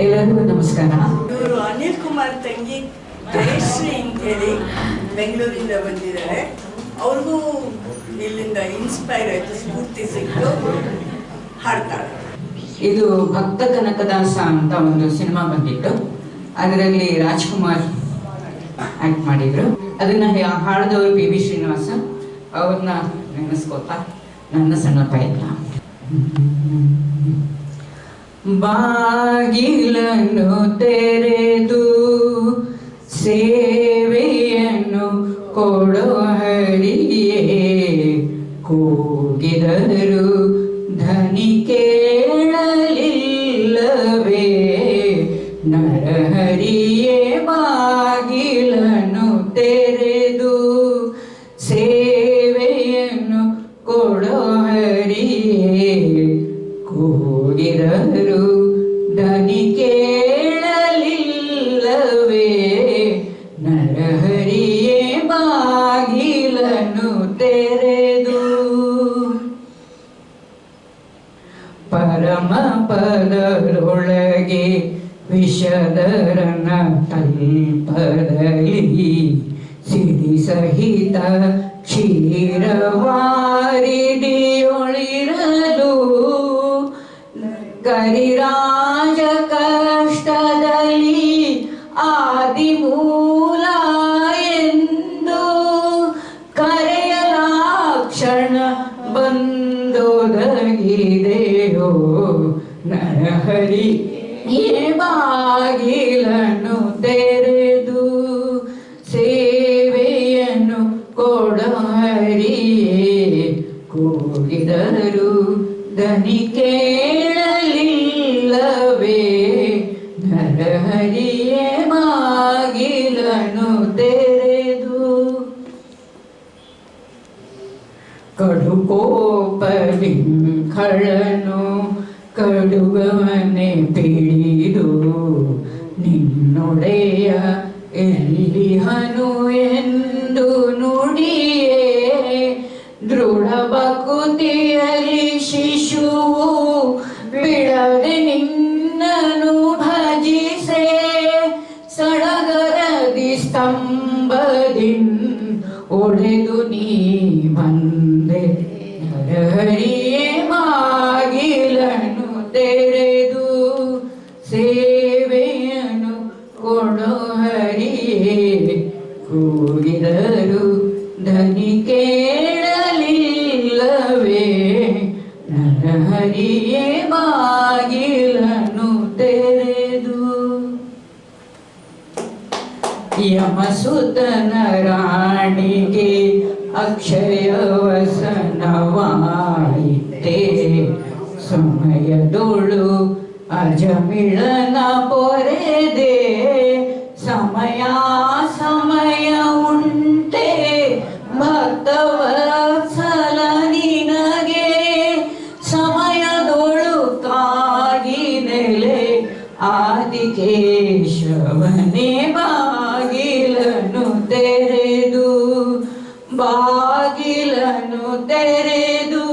ಎಲ್ಲರಿಗೂ ನಮಸ್ಕಾರ. ಇವರು ಅನಿಲ್ ಕುಮಾರ್ ತಂಗಿ ಜಯಶ್ರೀ ಅಂತ ಹೇಳಿ ಬೆಂಗಳೂರಿಂದ ಬಂದಿದ್ದಾರೆ. ಅವ್ರಿಗೂ ಇಲ್ಲಿಂದ ಇನ್ಸ್ಪೈರ್ ಆಯಿತು ಸ್ಫೂರ್ತಿ ಸಿಕ್ತು. ಹಾಡ್ತಾಳೆ ಇದು ಭಕ್ತ ಕನಕದಾಸ ಅಂತ ಒಂದು ಸಿನಿಮಾ ಬಂದಿತ್ತು. ಅದರಲ್ಲಿ ರಾಜ್ಕುಮಾರ್ ಆಕ್ಟ್ ಮಾಡಿದ್ರು. ಅದನ್ನ ಹಾಡಿದವರು ಪಿ ವಿ ಶ್ರೀನಿವಾಸ. ಅವ್ರನ್ನ ನೆನೆಸ್ಕೋತಾ ನನ್ನ ಸಣ್ಣ ಪ್ರಯತ್ನ. ಬಾಗಿಲನ್ನು ತೆರೆದು ಸೇವೆಯನ್ನು ಕೊಡೋ ಹರಿಯೇ ಕೂಗಿದರು ಧನಿ ಕೇಳಲಿಲ್ಲವೇ? ನರಹರಿಯೇ ಬಾಗಿಲನ್ನು ತೆರೆದು ಕೂಗಿದರು ದನಿ ಕೇಳಲಿಲ್ಲವೇ? ನರಹರಿಯೇ ಬಾಗಿಲನ್ನು ತೆರೆದು ಪರಮ ಪದರೊಳಗೆ ವಿಷದರನ ತಲ್ಪದಲ್ಲಿ ಸಿರಿ ಸಹಿತ ಕ್ಷೀರವಾರಿಡಿಯೊಳಿರಲು ಕರಿರಾಜ ಕಷ್ಟದಲ್ಲಿ ಆದಿಮೂಲ ಎಂದು ಕರೆಯಲಾಕ್ಷಣ ಬಂದೊದಗಿದೆಯೋ ನರಹರಿ ಏ ಬಾಗಿಲನ್ನು ತೆರೆದು ಸೇವೆಯನ್ನು ಕೊಡಹರಿಯೇ. ಕೂಗಿದರು ದನಿ ಬಾಗಿಲನ್ನು ತೆರೆದು ಕಡು ಕಡುಕೋಪಲಿಂಕಳನು ಕಡುಗವನೆ ಪಿಡಿದು ನಿನ್ನೊಡೆಯ ಎಲ್ಲಿ ಹನು ಎಂದು ನುಡಿಯೇ ದೃಢ ಬಕುತಿಯಲಿ ಸ್ತಂಭದಿನ್ ಒಡೆದು ನೀ ಬಂದೆ. ಹರಿಯೇ ಮಾಗಿಲನು ತೆರೆದು ಸೇವೆಯನ್ನು ಕೊಡೋ ಹರಿಯೇ. ಕೂಗಿದರು ಧನಿ ಕೇಳಲಿಲ್ಲವೇ. ನರಹರಿಯೇ ಬಾಗಿಲನ್ನು ಯಮಸುತನ ರಾಣಿಗೆ ಅಕ್ಷಯ ವಸನವಾಯಿತೆ ಸಮಯದೊಳು ಅಜಮಿಳನ ಪೊರೆದೆ ಸಮಯ ತೆರೆದು ಬಾಗಿಲನ್ನು ತೆರೆದು